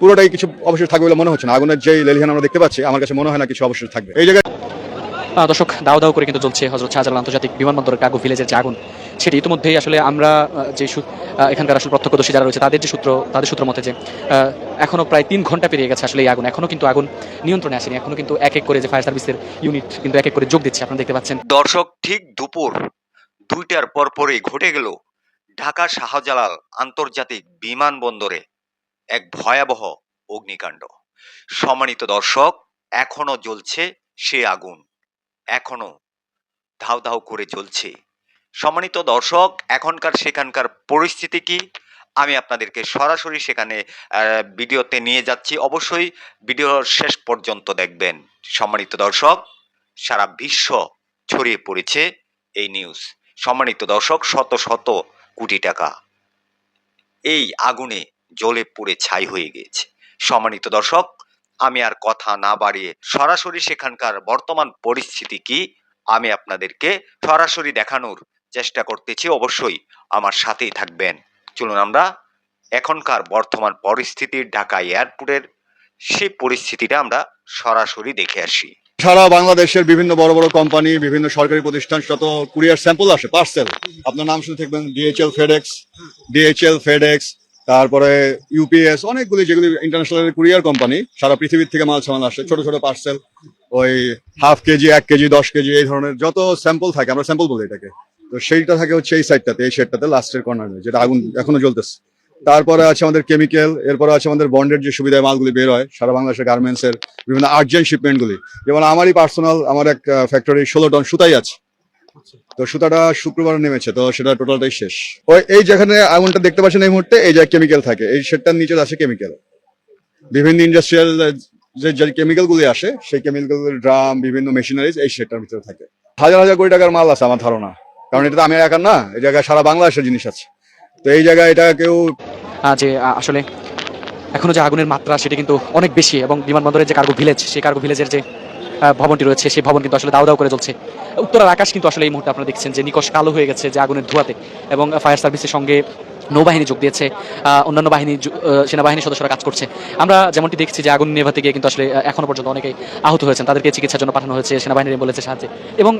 পুরোটাই কিছু অবশ্যই থাকবে বলে মনে হচ্ছে না। আগুনের যে লেলিহান আমরা দেখতে পাচ্ছি আমার কাছে মনে হয় না কিছু অবশ্যই থাকবে। এই জায়গায় দর্শক দাও দাও করে কিন্তু চলছে হজরত শাহজালাল আন্তর্জাতিক বিমানবন্দরের কাগু ভিলেজের যে আগুন সেটি ইতিমধ্যেই আসলে আমরা যে সূ- আহ, এখানকার আসলে প্রত্যক্ষদর্শী যারা রয়েছে তাদের যে সূত্র তাদের সূত্র মতে যে আহ, এখনও প্রায় তিন ঘণ্টা পেরিয়ে গেছে আসলে এই আগুন। এখনও কিন্তু আগুন নিয়ন্ত্রণে আসেনি। এখনও কিন্তু এক এক করে যে ফায়ার সার্ভিসের ইউনিট কিন্তু এক এক করে যোগ দিচ্ছে আপনারা দেখতে পাচ্ছেন। দর্শক ঠিক দুপুর দুইটার পরপরই ঘটে গেল ঢাকা শাহজালাল আন্তর্জাতিক বিমানবন্দরে। এক ভয়াবহ অগ্নিকাণ্ড। সম্মানিত দর্শক, এখনও জ্বলছে সে আগুন। এখনও ধাও ধাও করে জ্বলছে। সম্মানিত দর্শক, এখনকার সেখানকার পরিস্থিতি কি? আমি আপনাদেরকে সরাসরি সেখানে ভিডিওতে নিয়ে যাচ্ছি। অবশ্যই ভিডিও শেষ পর্যন্ত দেখবেন। সম্মানিত দর্শক, সারা বিশ্ব ছড়িয়ে পড়েছে এই নিউজ। সম্মানিত দর্শক, শত শত কোটি টাকা। এই আগুনে জ্বলে পুড়ে ছাই হয়ে গিয়েছে। সম্মানিত দর্শক, আমি আর কথা না বাড়িয়ে সরাসরি সেখানকার বর্তমান পরিস্থিতি কি, আমি আপনাদেরকে সরাসরি দেখানোর চেষ্টা করতেছি। অবশ্যই আমার সাথেই থাকবেন। চলুন আমরা এখনকার বর্তমান পরিস্থিতির ঢাকা এয়ারপোর্টের সেই পরিস্থিতিটা আমরা সরাসরি দেখে আসি। সারা বাংলাদেশের বিভিন্ন বড় বড় কোম্পানি, বিভিন্ন সরকারি প্রতিষ্ঠান শত কুরিয়ার স্যাম্পল আসে, পার্সেল, আপনার নাম শুনে থাকবেন, ডিএইচএল, ফেডেক্স ডিএইচএল, ফেডেক্স তারপরে ইউপিএস অনেকগুলি যেগুলি ইন্টারন্যাশনাল কুরিয়ার কোম্পানি সারা পৃথিবীর থেকে মাল সামান আসে, ছোট ছোট পার্সেল ওই হাফ কেজি, এক কেজি, দশ কেজি, এই ধরনের যত স্যাম্পল থাকে, আমরা স্যাম্পল বলি এটাকে। তো সেইটা থাকে হচ্ছে এই সাইডটাতে এই শেডটাতে লাস্টের কর্নারে যেটা আগুন এখনও জ্বলতেছে। তারপরে আছে আমাদের কেমিক্যাল এরপরে আছে আমাদের বন্ডের যে সুবিধায় মালগুলি বের হয়, সারা বাংলাদেশের গার্মেন্টস এর বিভিন্ন আর্জেন্ট শিপমেন্ট গুলি। যেমন আমারই পার্সোনাল আমার এক ফ্যাক্টরি ষোলো টন সুতাই আছে। তো সুতাটা শুক্রবার নেমেছে, তো সেটা টোটালটাই শেষ। ওই এই যেখানে আগুনটা দেখতে পাচ্ছেন এই মুহূর্তে, এই যে কেমিক্যাল থাকে, এই শেডটার নিচে আছে কেমিক্যাল বিভিন্ন ইন্ডাস্ট্রিয়াল যে যে কেমিক্যাল গুলি আসে, সেই কেমিক্যাল ড্রাম বিভিন্ন মেশিনারিজ এই শেডটার ভিতরে থাকে। হাজার হাজার কোটি টাকার মাল আছে আমার ধারণা। কারণ এটা তো আমি একা না, এই জায়গায় সারা বাংলাদেশের জিনিস আছে। তো এই জায়গায় এটা কেউ যে আসলে এখনও যে আগুনের মাত্রা, সেটা কিন্তু অনেক বেশি এবং বিমানবন্দরের যে কার্গো ভিলেজ সেই কার্গো ভিলেজের যে ভবনটি রয়েছে, সেই ভবন কিন্তু আসলে দাও দাও করে চলছে উত্তরার আকাশ কিন্তু আসলে এই মুহূর্তে আপনারা দেখছেন যে নিকশ কালো হয়ে গেছে যে আগুনের ধোয়াতে এবং ফায়ার সার্ভিসের সঙ্গে নৌবাহিনী যোগ দিয়েছে অন্যান্য বাহিনী সেনাবাহিনীর সদস্যরা কাজ করছে। আমরা যেমনটি দেখছি যে আগুন নেভাতে গিয়ে কিন্তু আসলে এখনও পর্যন্ত অনেকেই আহত হয়েছেন তাদেরকে চিকিৎসার জন্য পাঠানো হয়েছে সেনাবাহিনীর বলেছে সাহায্যে। এবং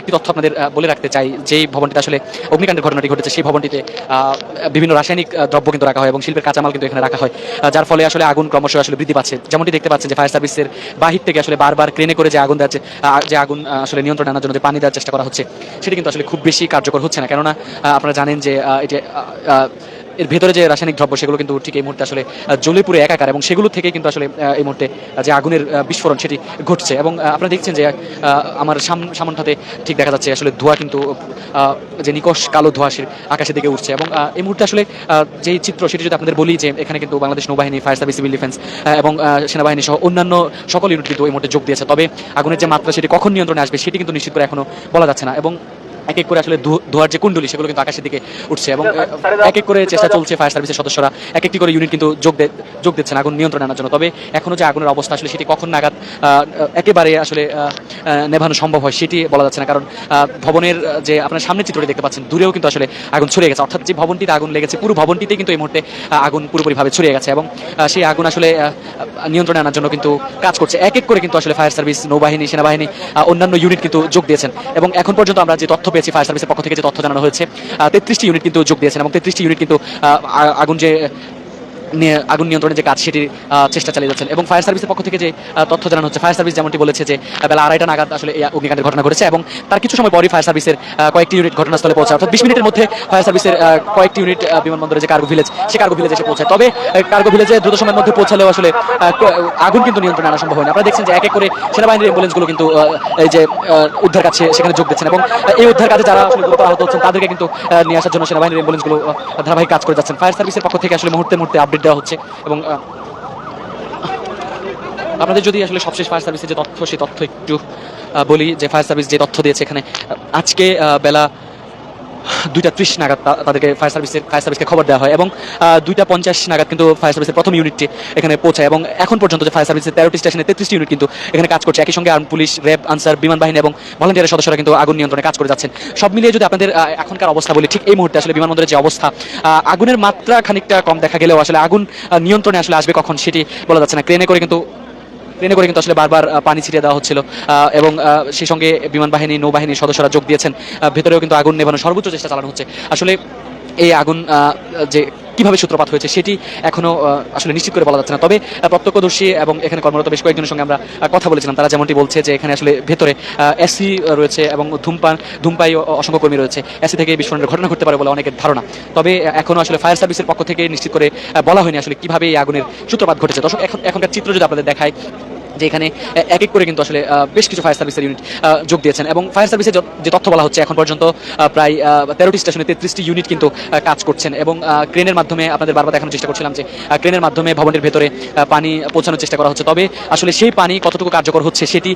একটি তথ্য আপনাদের বলে রাখতে চাই যেই ভবনটিতে আসলে অগ্নিকাণ্ডের ঘটনাটি ঘটেছে সেই ভবনটিতে বিভিন্ন রাসায়নিক দ্রব্য কিন্তু রাখা হয় এবং শিল্পের কাঁচামাল কিন্তু এখানে রাখা হয় যার ফলে আসলে আগুন ক্রমশ আসলে বৃদ্ধি পাচ্ছে। যেমনটি দেখতে পাচ্ছেন যে ফায়ার সার্ভিসের বাহির থেকে আসলে বারবার ক্রেনে করে যে আগুন দেওয়া হচ্ছে, যে আগুন আসলে নিয়ন্ত্রণে আনার জন্য যে পানি দেওয়ার চেষ্টা করা হচ্ছে সেটি কিন্তু আসলে খুব বেশি কার্যকর হচ্ছে না। কেননা আপনারা জানেন যে আহ, এর ভেতরে যে রাসায়নিক দ্রব্য, সেগুলো কিন্তু ঠিক এই মুহূর্তে আসলে জ্বলে পুড়ে একাকার এবং সেগুলো থেকে কিন্তু আসলে এই মুহূর্তে যে আগুনের বিস্ফোরণ সেটি ঘটছে। এবং আপনারা দেখছেন যে আমার সাম- সামনটাতে ঠিক দেখা যাচ্ছে, আসলে ধোঁয়া কিন্তু যে নিকশ কালো ধোঁয়া সে আকাশের দিকে উঠছে। এবং এই মুহূর্তে আসলে যে চিত্র, সেটি যদি আপনাদের বলি যে, এখানে কিন্তু বাংলাদেশ নৌবাহিনী, ফায়ার সার্ভিস, সিভিল ডিফেন্স এবং সেনাবাহিনী সহ অন্যান্য সকল ইউনিট কিন্তু এই মুহূর্তে যোগ দিয়েছে। তবে আগুনের যে মাত্রা, সেটি কখন নিয়ন্ত্রণে আসবে, সেটি কিন্তু নিশ্চিত করে এখনও বলা যাচ্ছে না। এবং এক এক করে আসলে ধোঁয়ার যে কুণ্ডলি সেগুলো কিন্তু আকাশের দিকে উঠছে এবং এক এক করে চেষ্টা চলছে ফায়ার সার্ভিসের সদস্যরা। এক একটি করে ইউনিট কিন্তু যোগ যোগ দিচ্ছেন আগুন নিয়ন্ত্রণে আনার জন্য। তবে এখনও যে আগুনের অবস্থা আসলে সেটি কখন নাগাদ একেবারে আসলে নেভানো সম্ভব হয় সেটি বলা যাচ্ছে না। কারণ ভবনের যে আপনার সামনে চিত্রটি দেখতে পাচ্ছেন দূরেও কিন্তু আসলে আগুন ছড়িয়ে গেছে। অর্থাৎ যে ভবনটিতে আগুন লেগেছে পুরো ভবনটিতে কিন্তু এই মুহূর্তে আগুন পুরোপুরিভাবে ছড়িয়ে গেছে এবং সেই আগুন আসলে নিয়ন্ত্রণে আনার জন্য কিন্তু কাজ করছে। এক এক করে কিন্তু আসলে ফায়ার সার্ভিস নৌবাহিনী সেনাবাহিনী অন্যান্য ইউনিট কিন্তু যোগ দিয়েছেন। এবং এখন পর্যন্ত আমরা যে তথ্য পেয়েছি ফায়ার সার্ভিসের পক্ষ থেকে যে তথ্য জানানো হয়েছে। তেত্রিশটি ইউনিট কিন্তু যোগ দিয়েছেন এবং তেত্রিশটি ইউনিট কিন্তু আগুন যে আগুন নিয়ন্ত্রণের যে কাজ সেটির চেষ্টা চালিয়ে যাচ্ছেন। এবং ফায়ার সার্ভিসের পক্ষ থেকে যে তথ্য জানানো হচ্ছে ফায়ার সার্ভিস যেমনটি বলেছে যে বেলা আড়াইটা নাগাদ আসলে এই অগ্নিকাণ্ডের ঘটনা ঘটেছে এবং তার কিছু সময় পরই ফায়ার সার্ভিসের কয়েকটি ইউনিট ঘটনাস্থলে পৌঁছায়। অর্থাৎ বিশ মিনিটের মধ্যে ফায়ার সার্ভিসের কয়েকটি ইউনিট বিমানবন্দরে যে কার্গো ভিলেজ সে কার্গো ভিলেজে এসে পৌঁছায়। তবে কার্গো ভিলেজে দ্রুত সময়ের মধ্যে পৌঁছালেও আসলে আগুন কিন্তু নিয়ন্ত্রণে আনা সম্ভব না আপনারা দেখছেন যে এক এক করে সেনাবাহিনীর অ্যাম্বুলেন্সগুলো কিন্তু এই যে উদ্ধার কাছে সেখানে যোগ দিচ্ছেন এবং এই উদ্ধার কাজে যারা আসলে আহত হচ্ছেন, তাদেরকে কিন্তু নিয়ে আসার জন্য সেনাবাহিনীর অ্যাম্বুলেন্সগুলো ধারাবাহিক কাজ করে যাচ্ছেন। ফায়ার সার্ভিসের পক্ষ থেকে আসলে মুহূর্তে মুহূর্তে আপডেট দেওয়া হচ্ছে এবং আপনাদের যদি আসলে সবশেষ ফায়ার সার্ভিসের যে তথ্য, সেই তথ্য একটু বলি, যে ফায়ার সার্ভিস যে তথ্য দিয়েছে এখানে আজকে বেলা দুইটা ত্রিশ নাগাদ তাদেরকে ফায়ার সার্ভিসের ফায়ার সার্ভিসকে খবর দেওয়া হয় এবং দুইটা পঞ্চাশ নাগাদ কিন্তু ফায়ার সার্ভিসের প্রথম ইউনিটটি এখানে পৌঁছায় এবং এখন পর্যন্ত যে ফায়ার সার্ভিসের তেরোটি স্টেশনে তেত্রিশটি ইউনিট কিন্তু এখানে কাজ করছে। একই সঙ্গে আর্ম পুলিশ র্যাব আনসার বিমান বাহিনী এবং ভলান্টিয়ারের সদস্যরা কিন্তু আগুন নিয়ন্ত্রণে কাজ করে যাচ্ছেন। সব মিলিয়ে যদি আপনাদের এখনকার অবস্থা বলি, ঠিক এই মুহূর্তে আসলে বিমানবন্দরের যে অবস্থা আগুনের মাত্রা খানিকটা কম দেখা গেলেও আসলে আগুন নিয়ন্ত্রণে আসলে আসবে কখন সেটি বলা যাচ্ছে না। ক্রেনে করে কিন্তু ট্রেনে করে কিন্তু আসলে বারবার পানি ছিটিয়ে দেওয়া হচ্ছিল। এবং সেই সঙ্গে বিমান বাহিনী নৌবাহিনীর সদস্যরা যোগ দিয়েছেন। ভেতরেও কিন্তু আগুন নেভানোর সর্বোচ্চ চেষ্টা চালানো হচ্ছে। আসলে এই আগুন যে কীভাবে সূত্রপাত হয়েছে সেটি এখনও আসলে নিশ্চিত করে বলা যাচ্ছে না। তবে প্রত্যক্ষদর্শী এবং এখানে কর্মরত বেশ কয়েকজনের সঙ্গে আমরা কথা বলেছিলাম। তারা যেমনটি বলছে যে এখানে আসলে ভেতরে এসি রয়েছে এবং ধূমপান ধূমপাই অসংখ্য কর্মী রয়েছে। এসি থেকে বিস্ফোরণের ঘটনা ঘটতে পারে বলে অনেকের ধারণা। তবে আহ, এখনও আসলে ফায়ার সার্ভিসের পক্ষ থেকে নিশ্চিত করে বলা হয়নি আসলে কীভাবে এই আগুনের সূত্রপাত ঘটেছে। দর্শক এখন এখনকার চিত্র যদি আপনাদের দেখায় যে এখানে এক এক করে কিন্তু আসলে বেশ কিছু ফায়ার সার্ভিসের ইউনিট যোগ দিয়েছেন। এবং ফায়ার সার্ভিসের যে তথ্য বলা হচ্ছে এখন পর্যন্ত প্রায় তেরোটি স্টেশনে তেত্রিশটি ইউনিট কিন্তু কাজ করছেন। এবং ক্রেনের মাধ্যমে আপনাদের বারবার দেখানোর চেষ্টা করছিলাম যে ক্রেনের মাধ্যমে ভবনের ভেতরে পানি পৌঁছানোর চেষ্টা করা হচ্ছে। তবে আসলে সেই পানি কতটুকু কার্যকর হচ্ছে সেটি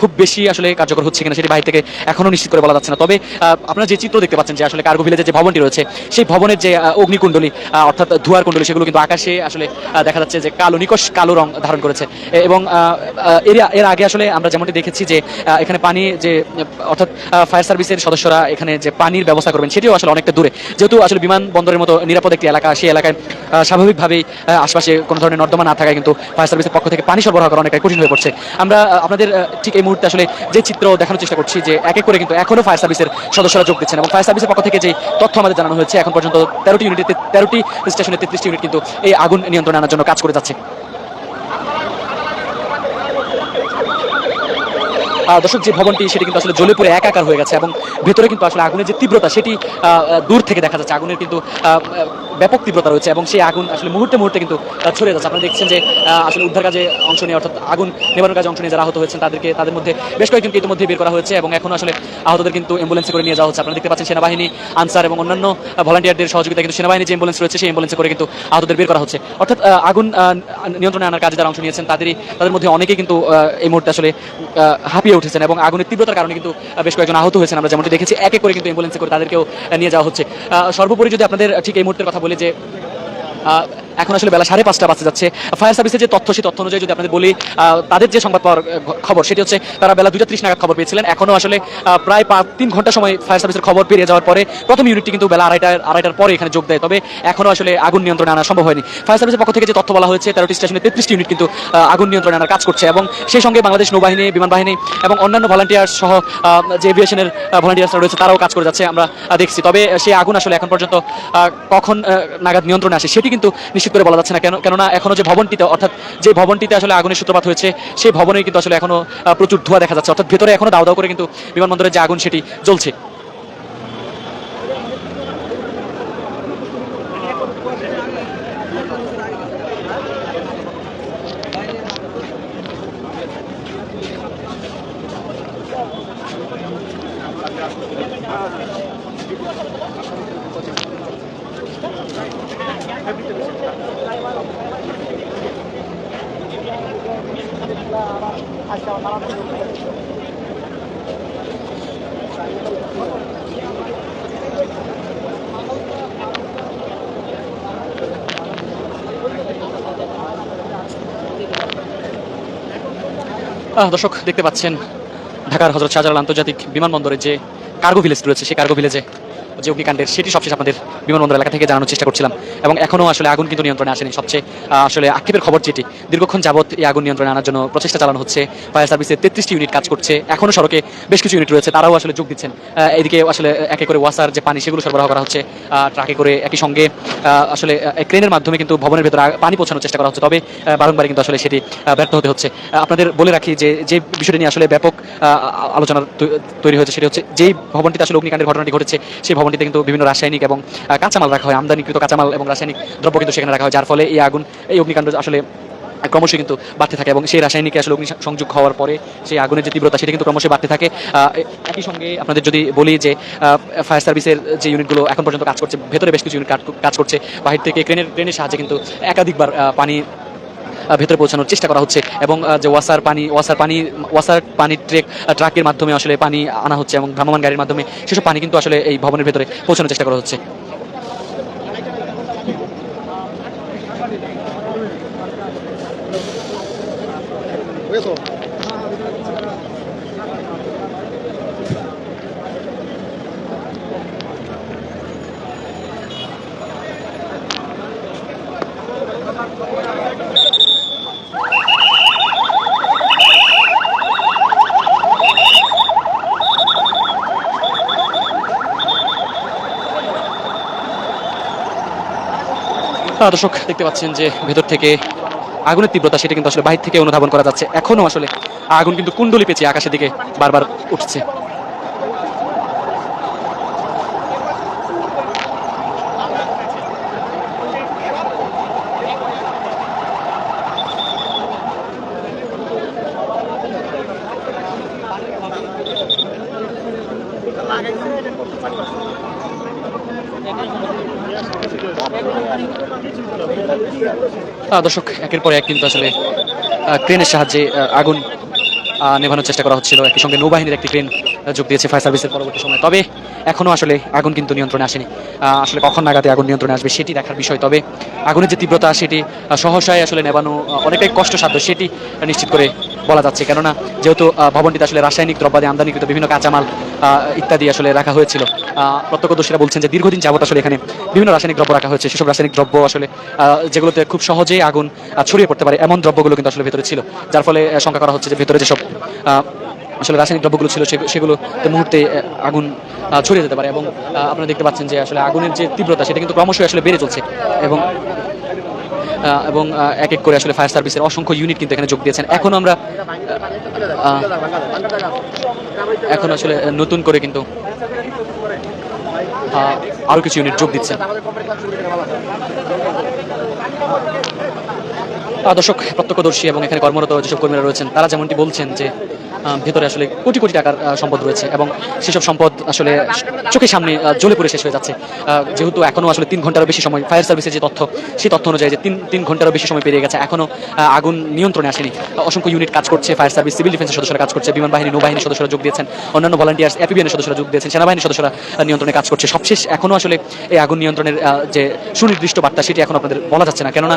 খুব বেশি আসলে কার্যকর হচ্ছে কিনা সেটি বাইরে থেকে এখনও নিশ্চিত করে বলা যাচ্ছে না। তবে আপনারা যে চিত্র দেখতে পাচ্ছেন যে আসলে কার্গো ভিলেজের যে ভবনটি রয়েছে, সেই ভবনের যে অগ্নিকুণ্ডলী অর্থাৎ ধোয়ার কুণ্ডলী, সেগুলো কিন্তু আকাশে আসলে দেখা যাচ্ছে যে কালো, নিকশ কালো রং ধারণ করেছে। এবং এর আগে আসলে আমরা যেমনটি দেখেছি যে এখানে পানি যে, অর্থাৎ ফায়ার সার্ভিসের সদস্যরা এখানে যে পানির ব্যবস্থা করবেন, সেটিও আসলে অনেকটা দূরে। যেহেতু আসলে বিমানবন্দরের মতো নিরাপদ একটি এলাকা, সেই এলাকায় স্বাভাবিকভাবেই আশপাশে কোনো ধরনের নর্দমা না থাকায় কিন্তু ফায়ার সার্ভিসের পক্ষ থেকে পানি সরবরাহ করা অনেকটাই কঠিন হয়ে পড়ছে। আমরা আপনাদের ঠিক এই মুহূর্তে আসলে যে চিত্র দেখানোর চেষ্টা করছি যে, এক এক করে কিন্তু এখনও ফায়ার সার্ভিসের সদস্যরা যোগ দিচ্ছেন এবং ফায়ার সার্ভিসের পক্ষ থেকে যে তথ্য আমাদের জানানো হয়েছে, এখন পর্যন্ত তেরোটি ইউনিটে তেরোটি স্টেশনে তেত্রিশটি ইউনিট কিন্তু এই আগুন নিয়ন্ত্রণে আনার জন্য কাজ করে যাচ্ছে। দর্শক, যে ভবনটি, সেটি কিন্তু আসলে জ্বলে পুরে একাকার হয়ে গেছে এবং ভেতরে কিন্তু আসলে আগুনের যে তীব্রতা, সেটি দূর থেকে দেখা যাচ্ছে। আগুনের কিন্তু ব্যাপক তীব্রতা রয়েছে এবং সেই আগুন আসলে মুহূর্তে মুহূর্তে কিন্তু ছড়িয়ে যাচ্ছে। আপনারা দেখছেন যে আসলে উদ্ধার কাজে অংশ নিয়ে, অর্থাৎ আগুন নেবানোর কাজে অংশ নিয়ে যারা আহত হয়েছেন, তাদেরকে, তাদের মধ্যে বেশ কয়েকজনকে ইতিমধ্যে বের করা হয়েছে এবং এখন আসলে আহতদের কিন্তু অ্যাম্বুলেন্সে করে নিয়ে যাওয়া হচ্ছে। আপনারা দেখতে পাচ্ছেন সেনাবাহিনী, আনসার এবং অন্যান্য ভলান্টিয়ারদের সহযোগিতা কিন্তু সেনাবাহিনী যে অ্যাম্বুলেন্স রয়েছে, সেই অ্যাম্বুলেন্সে করে কিন্তু আহতদের বের করা হচ্ছে। অর্থাৎ আগুন নিয়ন্ত্রণে আনার কাজে যারা অংশ নিয়েছেন, তাদেরই, তাদের মধ্যে অনেকেই কিন্তু এই মুহূর্তে আসলে হাঁপিয়ে উঠেছেন এবং আগুনের তীব্রতার কারণে কিন্তু বেশ কয়েকজন আহত হয়েছেন। আমরা যেমনটি দেখেছি একে করে কিন্তু অ্যাম্বুলেন্সে করে তাদেরকেও নিয়ে যাওয়া হচ্ছে। সর্বোপরি যদি আপনাদের ঠিক এই মুহূর্তের কথা বলি যে এখন আসলে বেলা সাড়ে পাঁচটা বাজতে যাচ্ছে। ফায়ার সার্ভিসের যে তথ্য, সেই তথ্য অনুযায়ী যদি আপনাদের বলি তাদের যে সংবাদ পাওয়ার খবর, সেটি হচ্ছে তারা বেলা দুইটা ত্রিশ নাগাদ খবর পেয়েছিলেন। এখনও আসলে প্রায় পাঁচ, তিন ঘণ্টা সময় ফায়ার সার্ভিসের খবর পেরিয়ে যাওয়ার পরে প্রথম ইউনিটটি কিন্তু বেলা আড়াইটার আড়াইটার পরে এখানে যোগ দেয়। তবে এখনও আসলে আগুন নিয়ন্ত্রণে আনা সম্ভব হয়নি। ফায়ার সার্ভিসের পক্ষ থেকে যে তথ্য বলা হয়েছে, তেরোটি স্টেশনে তেত্রিশটি ইউনিট কিন্তু আগুন নিয়ন্ত্রণে আনার কাজ করছে এবং সেই সঙ্গে বাংলাদেশ নৌবাহিনী, বিমান বাহিনী এবং অন্যান্য ভলান্টিয়ার সহ যে এভিয়েশনের ভলান্টিয়ার্সরা রয়েছে, তারাও কাজ করে যাচ্ছে, আমরা দেখছি। তবে সেই আগুন আসলে এখন পর্যন্ত কখন নাগাদ নিয়ন্ত্রণে আসে, সেটি কিন্তু নিশ্চিত করে বলা যাচ্ছে না। কেন কেননা এখনও যে ভবনটিতে অর্থাৎ যে ভবনটিতে আসলে আগুনের সূত্রপাত হয়েছে সেই ভবনে কিন্তু আসলে এখনও আহ, প্রচুর ধোঁয়া দেখা যাচ্ছে। অর্থাৎ ভেতরে এখনও দাও দাও করে কিন্তু বিমানবন্দরের যে আগুন সেটি জ্বলছে। দর্শক, দেখতে পাচ্ছেন ঢাকার হজরত শাহজালাল আন্তর্জাতিক বিমানবন্দরে যে কার্গো ভিলেজ রয়েছে, সেই কার্গো ভিলেজে যে অগ্নিকাণ্ডের, সেটি সবশেষ আপনাদের বিমানবন্দর এলাকা থেকে জানানোর চেষ্টা করছিলাম। এবং এখনও আসলে আগুন কিন্তু নিয়ন্ত্রণে আসেনি। সবচেয়ে আসলে আক্ষেপের খবর যেটি, দীর্ঘক্ষণ যাবৎ এই আগুন নিয়ন্ত্রণে আনার জন্য প্রচেষ্টা চালানো হচ্ছে। ফায়ার সার্ভিসের তেত্রিশটি ইউনিট কাজ করছে। এখনও সড়কে বেশ কিছু ইউনিট রয়েছে। তারাও আসলে যোগ দিচ্ছেন। এদিকে আসলে একে করে ওয়াসার যে পানি, সেগুলো সরবরাহ করা হচ্ছে। ট্রাকে করে একই সঙ্গে আসলে ক্রেনের মাধ্যমে কিন্তু ভবনের ভেতরে পানি পৌঁছানোর চেষ্টা করা হচ্ছে। তবে বারংবার কিন্তু আসলে সেটি ব্যর্থ হতে হচ্ছে। আপনাদের বলে রাখি যে যে বিষয়টি নিয়ে আসলে ব্যাপক আলোচনা তৈরি হয়েছে, সেটি হচ্ছে, যেই ভবনটিতে আসলে অগ্নিকাণ্ডের ঘটনাটি ঘটেছে, সেই ভবনটিতে কিন্তু বিভিন্ন রাসায়নিক এবং কাঁচামাল রাখা হয়, আমদানিকৃত কাঁচামাল এবং রাসায়নিক দ্রব্য কিন্তু সেখানে রাখা হয়, যার ফলে এই আগুন, এই অগ্নিকাণ্ড আসলে ক্রমশ কিন্তু বাড়তে থাকে এবং সেই রাসায়নিক আসলে অগ্নি সংযোগ হওয়ার পরে সেই আগুনের যে তীব্রতা সেটা কিন্তু ক্রমশ বাড়তে থাকে। একই সঙ্গে আপনাদের যদি বলি যে ফায়ার সার্ভিসের যে ইউনিটগুলো এখন পর্যন্ত কাজ করছে, ভেতরে বেশ কিছু ইউনিট কাজ করছে, বাহির থেকে ক্রেনের ক্রেনের সাহায্যে কিন্তু একাধিকবার পানি ভেতরে পৌঁছানোর চেষ্টা করা হচ্ছে এবং যে ওয়াসার পানি ওয়াসার পানি, ওয়াসার পানির ট্রেক ট্রাকের মাধ্যমে আসলে পানি আনা হচ্ছে এবং ভ্রাম্যমান গাড়ির মাধ্যমে সেসব পানি কিন্তু আসলে এই ভবনের ভেতরে পৌঁছানোর চেষ্টা করা হচ্ছে। দর্শক দেখতে পাচ্ছেন যে ভেতর থেকে আগুনের তীব্রতা, সেটা কিন্তু আসলে বাহির থেকে অনুধাবন করা যাচ্ছে। এখনও আসলে আগুন কিন্তু কুণ্ডলি পেয়েছে আকাশের দিকে বারবার উঠছে। দর্শক, একের পর এক কিন্তু আসলে ক্রেনের সাহায্যে আগুন নেভানোর চেষ্টা করা হচ্ছিল। একই সঙ্গে নৌবাহিনীর একটি ক্রেন যোগ দিয়েছে ফায়ার সার্ভিসের পরবর্তী সময়। তবে এখনও আসলে আগুন কিন্তু নিয়ন্ত্রণে আসেনি। আসলে কখন নাগাদে আগুন নিয়ন্ত্রণে আসবে সেটি দেখার বিষয়। তবে আগুনের যে তীব্রতা সেটি সহসায় আসলে নেবানো অনেকটাই কষ্টসাধ্য সেটি নিশ্চিত করে বলা যাচ্ছে। কেননা যেহেতু ভবনটিতে আসলে রাসায়নিক দ্রব্যাদি, আমদানিকৃত বিভিন্ন কাঁচামাল ইত্যাদি আসলে রাখা হয়েছিল। প্রত্যক্ষদর্শীরা বলছেন যে দীর্ঘদিন যাবত আসলে এখানে বিভিন্ন রাসায়নিক দ্রব্য রাখা হয়েছে। সেসব রাসায়নিক দ্রব্য আসলে যেগুলোতে খুব সহজেই আগুন ছড়িয়ে পড়তে পারে, এমন দ্রব্যগুলো কিন্তু আসলে ভেতরে ছিল। যার ফলে শঙ্কা করা হচ্ছে যে ভেতরে যেসব আসলে রাসায়নিক দ্রব্যগুলো ছিল সেগু- সেগুলো মুহূর্তে আগুন ছড়িয়ে যেতে পারে এবং আপনারা দেখতে পাচ্ছেন যে আসলে আগুনের যে তীব্রতা সেটা কিন্তু ক্রমশই আসলে বেড়ে চলছে এবং এবং এক এক করে আসলে ফায়ার সার্ভিসের অসংখ্য ইউনিট কিন্তু এখানে যোগ দিয়েছেন। এখন আমরা এখন আসলে নতুন করে কিন্তু আহ, আরও কিছু ইউনিট যোগ দিচ্ছেন। দর্শক প্রত্যক্ষদর্শী এবং এখানে কর্মরত যেসব কর্মীরা রয়েছেন তারা যেমনটি বলছেন যে ভেতরে আসলে কোটি কোটি টাকার সম্পদ রয়েছে এবং সেসব সম্পদ আসলে চোখের সামনে জ্বলে পড়ে শেষ হয়ে যাচ্ছে। যেহেতু এখনও আসলে তিন ঘন্টারও বেশি সময় ফায়ার সার্ভিসের যে তথ্য সেই তথ্য অনুযায়ী যে তিন তিন ঘন্টারও বেশি সময় পেরিয়ে গেছে এখনও আহ, আগুন নিয়ন্ত্রণে আসেনি। অসংখ্য ইউনিট কাজ করছে ফায়ার সার্ভিস সিভিল ডিফেন্সের সদস্যরা কাজ করছে বিমান বাহিনী নৌবাহিনীর সদস্যরা যোগ দিয়েছেন অন্যান্য ভলান্টিয়ার্স এপিবিএনের সদস্যরা যোগ দিয়েছেন সেনাবাহিনীর সদস্যরা নিয়ন্ত্রণে কাজ করছে। সবশেষ এখনও আসলে এই আগুন নিয়ন্ত্রণের যে সুনির্দিষ্ট বার্তা সেটি এখন আপনাদের বলা যাচ্ছে না। কেননা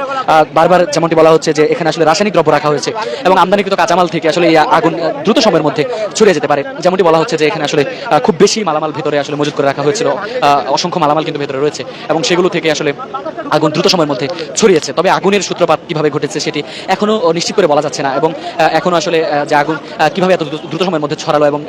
বারবার যেমনটি বলা হচ্ছে যে এখানে আসলে রাসায়নিক দ্রব্য রাখা হয়েছে এবং আমদানিকৃত কাঁচামাল থেকে আসলে এই আগুন আহ, দ্রুত সময়ের মধ্যে ছড়িয়ে যেতে পারে। যেমনটি বলা হচ্ছে যে এখানে আসলে খুব বেশি মালামাল ভেতরে আসলে মজুত করে রাখা হয়েছিল। অসংখ্য মালামাল কিন্তু ভেতরে রয়েছে এবং সেগুলো থেকে আসলে আগুন দ্রুত সময়ের মধ্যে ছড়িয়েছে। তবে আগুনের সূত্রপাত কীভাবে ঘটেছে সেটি এখনও নিশ্চিত করে বলা যাচ্ছে না এবং আহ, এখনও আসলে যে আগুন কীভাবে এত দ্রুত- সময়ের মধ্যে ছড়ালো এবং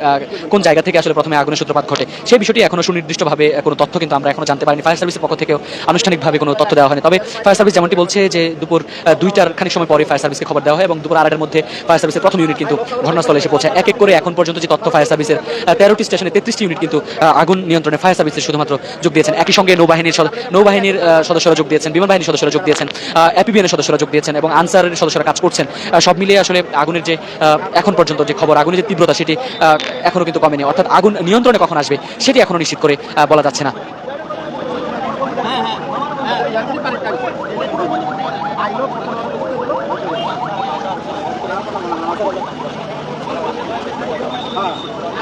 কোন জায়গা থেকে আসলে প্রথমে আগুনের সূত্রপাত ঘটে সেই বিষয়টি এখনও সুনির্দিষ্টভাবে কোনো তথ্য কিন্তু আমরা এখনও জানতে পারিনি। ফায়ার সার্ভিসের পক্ষ থেকেও আনুষ্ঠানিকভাবে কোনো তথ্য দেওয়া হয়নি। তবে ফায়ার সার্ভিস যেমনটি বলছে যে দুপুর দুইটার খানিক সময় পরে ফায়ার সার্ভিসকে খবর দেওয়া হয় এবং দুপুর আড়াইটার মধ্যে ফায়ার সার্ভিসের প্রথম ইউনিট কিন্তু ঘটনাস্থলে এসে পৌঁছায়। এক এক করে এখন পর্যন্ত যে তথ্য ফায়ার সার্ভিসের তেরোটি স্টেশনে তেত্রিশটি ইউনিট কিন্তু আগুন নিয়ন্ত্রণে ফায়ার সার্ভিসের শুধুমাত্র যোগ দিয়েছেন। একই সঙ্গে নৌবাহিনীর নৌবাহিনীর সদস্যরা যোগ দিয়েছেন বিমান বাহিনীর সদস্যরা যোগ দিয়েছেন এপিবিএনের সদস্যরা যোগ দিয়েছেন এবং আনসারের সদস্যরা কাজ করছেন। সব মিলিয়ে আসলে আগুনের যে এখন পর্যন্ত যে খবর আগুনের যে তীব্রতা সেটি আহ, এখনও কিন্তু কমেনি। অর্থাৎ আগুন নিয়ন্ত্রণে কখন আসবে সেটি এখনও নিশ্চিত করে বলা যাচ্ছে না।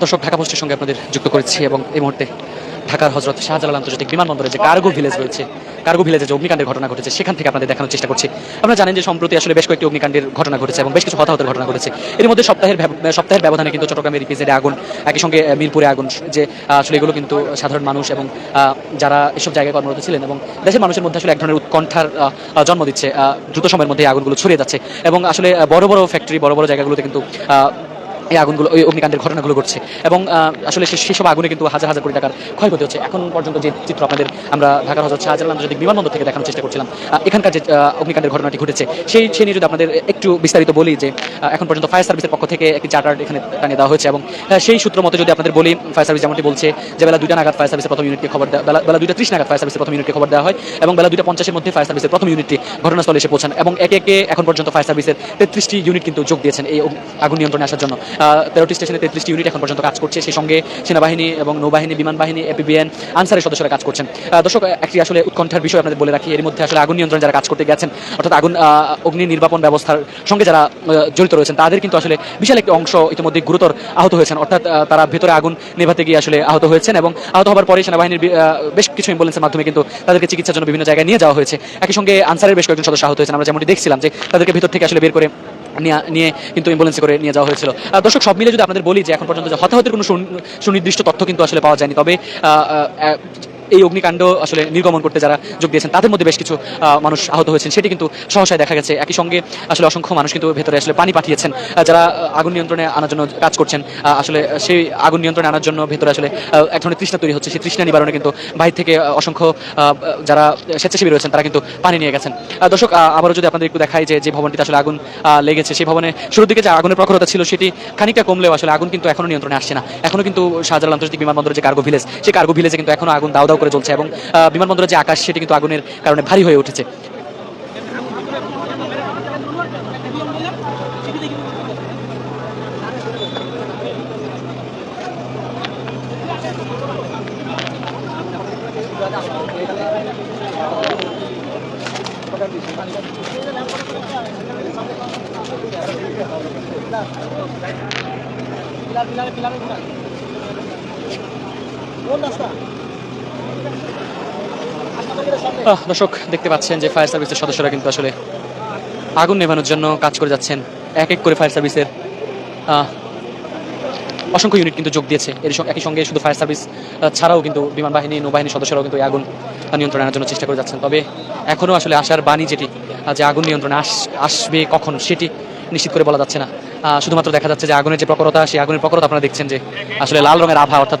দর্শক ঢাকা পোস্টের সঙ্গে আপনাদের যুক্ত করেছি এবং এই মুহূর্তে ঢাকার হজরত শাহজালাল আন্তর্জাতিক বিমানবন্দরে যে কার্গো ভিলেজ রয়েছে, কার্গো ভিলেজে যে অগ্নিকাণ্ডের ঘটনা ঘটেছে, সেখান থেকে আপনাদের দেখানোর চেষ্টা করছি। আপনারা জানেন যে সম্প্রতি আসলে বেশ কয়েকটি অগ্নিকাণ্ডের ঘটনা ঘটেছে এবং বেশ কিছু হতাহতের ঘটনা ঘটেছে। এর মধ্যে সপ্তাহের সপ্তাহের ব্যবধানে কিন্তু চট্টগ্রামের ইপিজেডে আগুন, একই সঙ্গে মিরপুরে আগুন, যে আসলে এগুলো কিন্তু সাধারণ মানুষ এবং যারা এসব জায়গায় কর্মরত ছিলেন এবং দেশের মানুষের মধ্যে আসলে এক ধরনের উৎকণ্ঠার জন্ম দিচ্ছে দ্রুত সময়ের মধ্যে আগুনগুলো ছড়িয়ে যাচ্ছে এবং আসলে বড় বড় ফ্যাক্টরি বড় বড় জায়গাগুলোতে কিন্তু এই আগুনগুলো ওই অগ্নিকাণ্ডের ঘটনাগুলো ঘটছে। এবং আসলে সে- সেসব আগুনে কিন্তু হাজার হাজার কোটি টাকার ক্ষয়ক্ষতি হচ্ছে। এখন পর্যন্ত যে চিত্র আপনাদের আমরা ঢাকার হজরত শাহজালাল আন্তর্জাতিক বিমানবন্দর থেকে দেখানোর চেষ্টা করছিলাম এখানকার যে অগ্নিকাণ্ডের ঘটনাটি ঘটেছে, সেই সেই নিয়ে যদি আপনাদের একটু বিস্তারিত বলি যে এখন পর্যন্ত ফায়ার সার্ভিসের পক্ষ থেকে একটি চার্টার এখানে টানিয়ে দেওয়া হয়েছে এবং সেই সূত্র মতে যদি আপনাদের বলি, ফায়ার সার্ভিস যেমনটি বলছে যে বেলা দুইটা নাগাদ ফায়ার সার্ভিসের প্রথম ইউনিটকে খবর দেওয়া বেলা বেলা দুইটা ত্রিশ নাগাদ ফায়ার সার্ভিসের প্রথম ইউনিটকে খবর দেওয়া হয় এবং বেলা দুইটা পঞ্চাশের মধ্যে ফায়ার সার্ভিসের প্রথম ইউনিটটি ঘটনাস্থলে এসে পৌঁছান এবং একে একে এখন পর্যন্ত ফায়ার সার্ভিসের তেত্রিশটি ইউনিট কিন্তু যোগ দিয়েছেন এই আগুন নিয়ন্ত্রণে আসার জন্য। তেরোটি স্টেশনে তেত্রিশটি ইউনিট এখন পর্যন্ত কাজ করছে। সেই সঙ্গে সেনাবাহিনী এবং নৌবাহিনী বিমান বাহিনী এপিবিএন আনসারের সদস্যরা কাজ করছেন। দর্শক, একটি আসলে উৎকণ্ঠার বিষয় আপনাদের বলে রাখি। এর মধ্যে আসলে আগুন নিয়ন্ত্রণ যারা কাজ করতে গেছেন, অর্থাৎ আগুন অগ্নি নির্বাপন ব্যবস্থার সঙ্গে যারা জড়িত রয়েছেন, তাদের কিন্তু আসলে বিশাল একটি অংশ ইতিমধ্যে গুরুতর আহত হয়েছেন। অর্থাৎ তারা ভেতরে আগুন নেভাতে গিয়ে আসলে আহত হয়েছেন এবং আহত হওয়ার পরে সেনাবাহিনীর বেশ কিছু অ্যাম্বুলেন্সের মাধ্যমে কিন্তু তাদেরকে চিকিৎসার জন্য বিভিন্ন জায়গায় নিয়ে যাওয়া হয়েছে। একই সঙ্গে আনসারের বেশ কয়েকজন সদস্য আহত হয়েছেন। আমরা যেমনটি দেখছিলাম যে তাদেরকে ভিতর থেকে আসলে বের করে নিয়ে- কিন্তু অ্যাম্বুলেন্সে করে নিয়ে যাওয়া হয়েছিল। দর্শক, সব মিলে যদি আপনাদের বলি যে এখন পর্যন্ত যে হতাহতের কোনো সুন- সুনির্দিষ্ট তথ্য কিন্তু আসলে পাওয়া যায়নি, তবে এই অগ্নিকাণ্ড আসলে নির্গমন করতে যারা যোগ দিয়েছেন, তাদের মধ্যে বেশ কিছু মানুষ আহত হয়েছেন। সেটি কিন্তু সহসায় দেখা গেছে। একই সঙ্গে আসলে অসংখ্য মানুষ কিন্তু ভেতরে আসলে পানি পাঠিয়েছেন। যারা আগুন নিয়ন্ত্রণে আনার জন্য কাজ করছেন আসলে সেই আগুন নিয়ন্ত্রণে আনার জন্য ভেতরে আসলে এক ধরনের তৃষ্ণা তৈরি হচ্ছে। সেই তৃষ্ণা নিবারণে কিন্তু বাহির থেকে অসংখ্য যারা স্বেচ্ছাসেবী রয়েছেন, তারা কিন্তু পানি নিয়ে গেছেন। দর্শক আবারও যদি আপনাদের একটু দেখাই যে যে ভবনটিতে আসলে আগুন লেগেছে, সেই ভবনে শুরুর দিকে যে আগুনের প্রখরতা ছিল, সেটি খানিকটা কমলেও আসলে আগুন কিন্তু এখনও নিয়ন্ত্রণে আসছে না। এখনও কিন্তু শাহজালাল আন্তর্জাতিক বিমানবন্দরের যে কার্গো ভিলেজ, সেই কার্গো ভিলেজে কিন্তু এখনও আগুন দাও দাও করে চলছে এবং বিমানবন্দরের যে আকাশ সেটি কিন্তু আগুনের কারণে ভারী হয়ে উঠেছে। আহ, দর্শক, দেখতে পাচ্ছেন যে ফায়ার সার্ভিসের সদস্যরা কিন্তু আসলে আগুন নেভানোর জন্য কাজ করে যাচ্ছেন, এক এক করে ফায়ার সার্ভিসের অসংখ্য ইউনিট কিন্তু যোগ দিয়েছে। এর একই সঙ্গে শুধু ফায়ার সার্ভিস ছাড়াও কিন্তু বিমান বাহিনী নৌবাহিনীর সদস্যরাও কিন্তু আগুন নিয়ন্ত্রণে আনার জন্য চেষ্টা করে যাচ্ছেন। তবে এখনও আসলে আসার বাণী যেটি যে আগুন নিয়ন্ত্রণে আস- আসবে কখন, সেটি নিশ্চিত করে বলা যাচ্ছে না। শুধুমাত্র দেখা যাচ্ছে যে আগুনের যে প্রকরতা সেই আগুনের প্রখরতা আপনারা দেখছেন যে আসলে লাল রঙের আভা, অর্থাৎ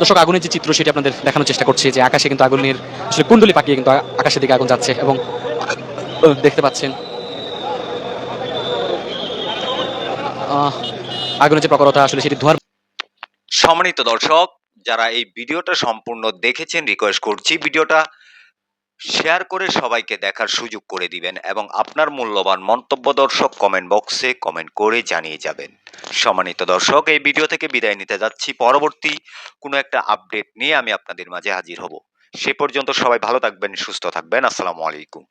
দর্শক, আগুনের যে চিত্র সেটি আপনাদের দেখানোর চেষ্টা করছি যে আকাশে কিন্তু আগুনের আসলে কুণ্ডলি পাকিয়ে কিন্তু আকাশের দিকে আগুন যাচ্ছে এবং দেখতে পাচ্ছেন আগুনের যে প্রকরতা আসলে সেটি ধোয়ার সম্মানিত দর্শক, যারা এই ভিডিওটা সম্পূর্ণ দেখেছেন রিকোয়েস্ট করছি, ভিডিওটা শেয়ার করে সবাইকে দেখার সুযোগ করে দিবেন এবং আপনার মূল্যবান মন্তব্য দর্শক কমেন্ট বক্সে কমেন্ট করে জানিয়ে যাবেন। সম্মানিত দর্শক, এই ভিডিও থেকে বিদায় নিতে যাচ্ছি। পরবর্তী কোনো একটা আপডেট নিয়ে আমি আপনাদের মাঝে হাজির হব। সে পর্যন্ত সবাই ভালো থাকবেন, সুস্থ থাকবেন। আসসালামু আলাইকুম।